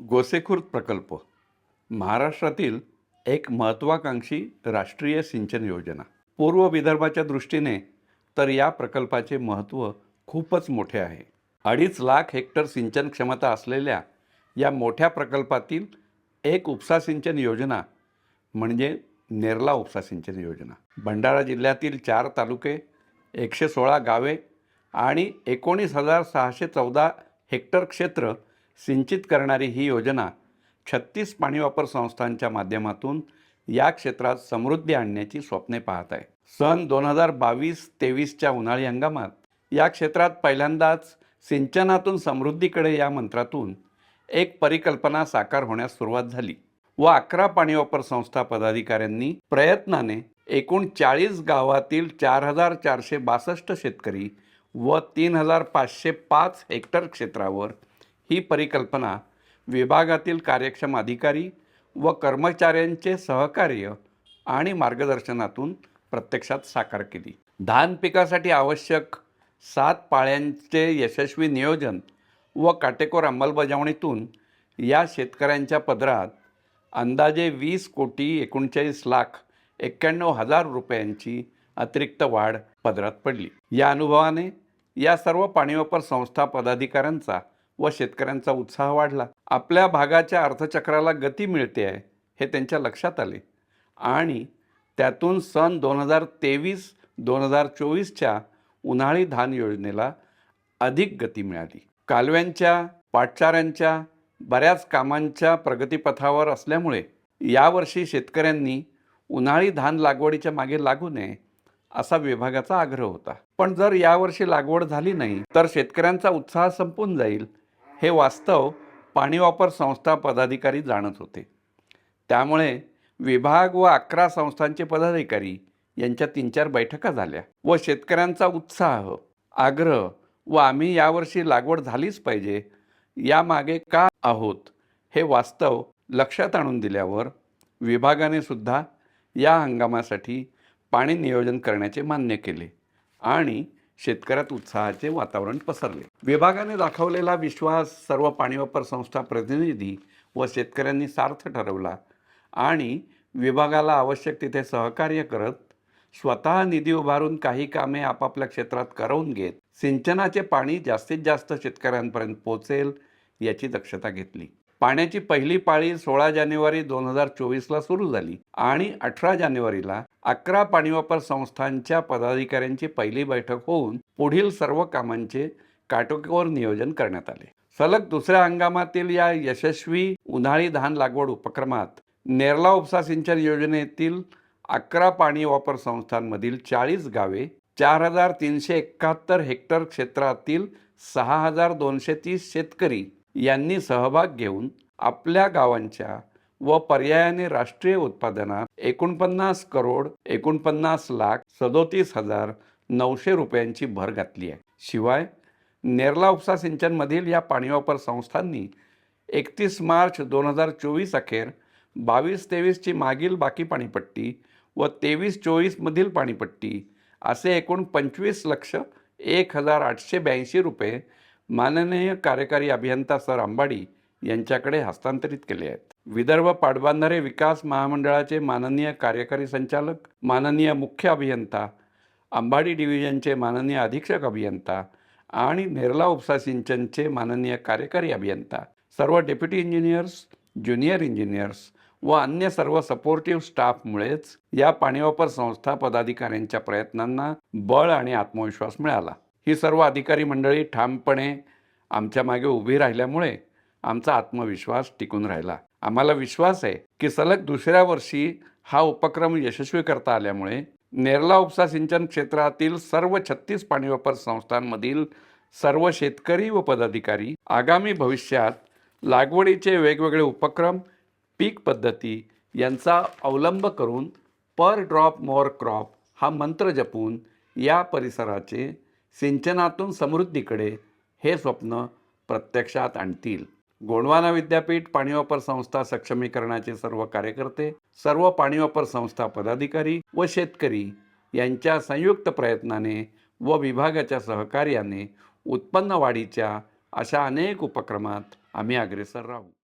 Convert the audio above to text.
गोसेखुर्द प्रकल्प महाराष्ट्रातील एक महत्त्वाकांक्षी राष्ट्रीय सिंचन योजना. पूर्व विदर्भाच्या दृष्टीने तर या प्रकल्पाचे महत्त्व खूपच मोठे आहे. अडीच लाख हेक्टर सिंचन क्षमता असलेल्या या मोठ्या प्रकल्पातील एक उपसा सिंचन योजना म्हणजे नेरला उपसा सिंचन योजना. भंडारा जिल्ह्यातील चार तालुके एकशे सोळा गावे आणि एकोणीस हजार सहाशे चौदा हेक्टर क्षेत्र सिंचित करणारी ही योजना छत्तीस पाणी वापर संस्थांच्या माध्यमातून या क्षेत्रात समृद्धी आणण्याची स्वप्ने पाहत आहे. सन दोन हजार बावीस तेवीसच्या उन्हाळी हंगामात या क्षेत्रात पहिल्यांदाच सिंचनातून समृद्धीकडे या मंत्रातून एक परिकल्पना साकार होण्यास सुरुवात झाली व अकरा पाणी वापर संस्था पदाधिकाऱ्यांनी प्रयत्नाने एकूण चाळीस गावातील चार हजार चारशे बासष्ट शेतकरी व तीन हजार पाचशे पाच हेक्टर क्षेत्रावर ही परिकल्पना विभागातील कार्यक्षम अधिकारी व कर्मचाऱ्यांचे सहकार्य आणि मार्गदर्शनातून प्रत्यक्षात साकार केली. धान पिकासाठी आवश्यक सात पाळ्यांचे यशस्वी नियोजन व काटेकोर अंमलबजावणीतून या शेतकऱ्यांच्या पदरात अंदाजे वीस कोटी एकोणचाळीस लाख एक्क्याण्णव हजार रुपयांची अतिरिक्त वाढ पदरात पडली. या अनुभवाने या सर्व पाणीवापर संस्था पदाधिकाऱ्यांचा व शेतकऱ्यांचा उत्साह वाढला. आपल्या भागाच्या अर्थचक्राला गती मिळते आहे हे त्यांच्या लक्षात आले. आणि त्यातून सन दोन हजार तेवीस दोन हजार चोवीसच्या उन्हाळी धान योजनेला अधिक गती मिळाली. कालव्यांच्या पाटचाऱ्यांच्या बऱ्याच कामांच्या प्रगतीपथावर असल्यामुळे यावर्षी शेतकऱ्यांनी उन्हाळी धान लागवडीच्या मागे लागू नये असा विभागाचा आग्रह होता. पण जर यावर्षी लागवड झाली नाही तर शेतकऱ्यांचा उत्साह संपून जाईल हे वास्तव पाणी वापर संस्था पदाधिकारी जाणत होते. त्यामुळे विभाग व अकरा संस्थांचे पदाधिकारी यांच्या तीन चार बैठका झाल्या व शेतकऱ्यांचा उत्साह आग्रह व आम्ही यावर्षी लागवड झालीच पाहिजे यामागे का आहोत हे वास्तव लक्षात आणून दिल्यावर विभागाने सुद्धा या हंगामासाठी पाणी नियोजन करण्याचे मान्य केले आणि शेतकऱ्यात उत्साहाचे वातावरण पसरले. विभागाने दाखवलेला विश्वास सर्व पाणी वापर संस्था प्रतिनिधी व शेतकऱ्यांनी सार्थ ठरवला आणि विभागाला आवश्यक तिथे सहकार्य करत स्वतः निधी उभारून काही कामे आपापल्या क्षेत्रात करवून घेत सिंचनाचे पाणी जास्तीत जास्त शेतकऱ्यांपर्यंत पोचेल याची दक्षता घेतली. पाण्याची पहिली पाळी सोळा जानेवारी दोन हजार चोवीसला सुरू झाली आणि अठरा जानेवारीला अकरा पाणीवापर संस्थांच्या पदाधिकाऱ्यांची पहिली बैठक होऊन पुढील सर्व कामांचे काटोकोर नियोजन करण्यात आले. सलग दुसऱ्या हंगामातील या यशस्वी उन्हाळी धान लागवड उपक्रमात नेरला उपसा सिंचन योजनेतील अकरा पाणी वापर संस्थांमधील चाळीस गावे चार हजार तीनशे एकाहत्तर हेक्टर क्षेत्रातील सहा हजार दोनशे तीस शेतकरी यांनी सहभाग घेऊन आपल्या गावांच्या व पर्यायाने राष्ट्रीय उत्पादनात एकोणपन्नास करोड एकोणपन्नास लाख सदोतीस हजार नऊशे रुपयांची भर घातली आहे. शिवाय नेरला उपसा सिंचनमधील या पाणीवापर संस्थांनी एकतीस मार्च दोन हजार चोवीस अखेर बावीस तेवीसची मागील बाकी पाणीपट्टी व तेवीस चोवीसमधील पाणीपट्टी असे एकूण पंचवीस लक्ष एक हजार आठशे ब्याऐंशी रुपये माननीय कार्यकारी अभियंता सर अंबाडी यांच्याकडे हस्तांतरित केले आहेत. विदर्भ पाटबंधारे विकास महामंडळाचे माननीय कार्यकारी संचालक माननीय मुख्य अभियंता अंबाडी डिव्हिजनचे माननीय अधीक्षक अभियंता आणि नेरला उपसा सिंचनचे माननीय कार्यकारी अभियंता. सर्व डेप्युटी इंजिनियर्स ज्युनियर इंजिनियर्स व अन्य सर्व सपोर्टिव्ह स्टाफमुळेच या पाणीवापर संस्था पदाधिकाऱ्यांच्या प्रयत्नांना बळ आणि आत्मविश्वास मिळाला. ही सर्व अधिकारी मंडळी ठामपणे आमच्या मागे उभी राहिल्यामुळे आमचा आत्मविश्वास टिकून राहिला. आम्हाला विश्वास आहे की सलग दुसऱ्या वर्षी हा उपक्रम यशस्वी करता आल्यामुळे नेरला उपसा सिंचन क्षेत्रातील सर्व छत्तीस पाणी वापर संस्थांमधील सर्व शेतकरी व पदाधिकारी आगामी भविष्यात लागवडीचे वेगवेगळे उपक्रम पीक पद्धती यांचा अवलंब करून पर ड्रॉप मोर क्रॉप हा मंत्र जपून या परिसराचे सिंचनातून समृद्धीकडे हे स्वप्न प्रत्यक्षात आणतील. गोंडवाना विद्यापीठ पाणी वापर संस्था सक्षमीकरणाचे सर्व कार्यकर्ते सर्व पाणी वापर संस्था पदाधिकारी व शेतकरी यांच्या संयुक्त प्रयत्नाने व विभागाच्या सहकार्याने उत्पन्न वाढीच्या अशा अनेक उपक्रमात आम्ही अग्रेसर राहू.